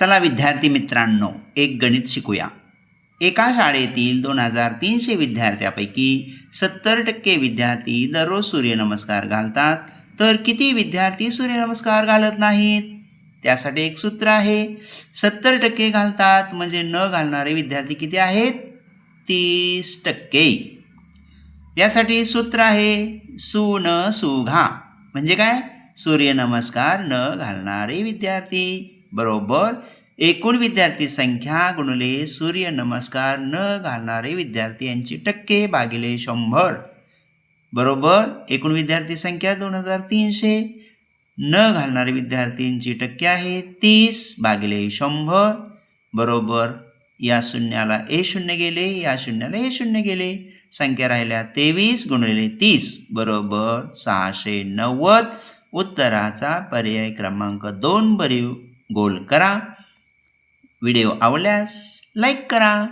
चला विद्यार्थी मित्रांनो एक गणित शिकूया. एका शाळेतील दोन हजार तीनशे विद्यार्थ्यापैकी सत्तर टक्के विद्यार्थी दररोज सूर्यनमस्कार घालतात. तर किती विद्यार्थी सूर्यनमस्कार घालत नाहीत? त्यासाठी एक सूत्र आहे. सत्तर टक्के घालतात म्हणजे न घालणारे विद्यार्थी किती आहेत? तीस टक्के. यासाठी सूत्र आहे सु न सुघा. म्हणजे काय? सूर्यनमस्कार न घालणारे विद्यार्थी. बरोबर. एकूण विद्यार्थी संख्या गुणले सूर्यनमस्कार न घालणारे विद्यार्थी यांची टक्के भागिले शंभर. बरोबर. एकूण विद्यार्थी संख्या दोन हजार तीनशे. न घालणारे विद्यार्थ्यांची टक्के आहे तीस भागिले शंभर. बरोबर. या शून्याला ए शून्य गेले या शून्याला ए शून्य गेले. संख्या राहिल्या तेवीस गुणिले तीस. बरोबर. सहाशे नव्वद. उत्तराचा पर्याय क्रमांक दोन भरीव गोल करा. व्हिडिओ आवडल्यास लाईक करा.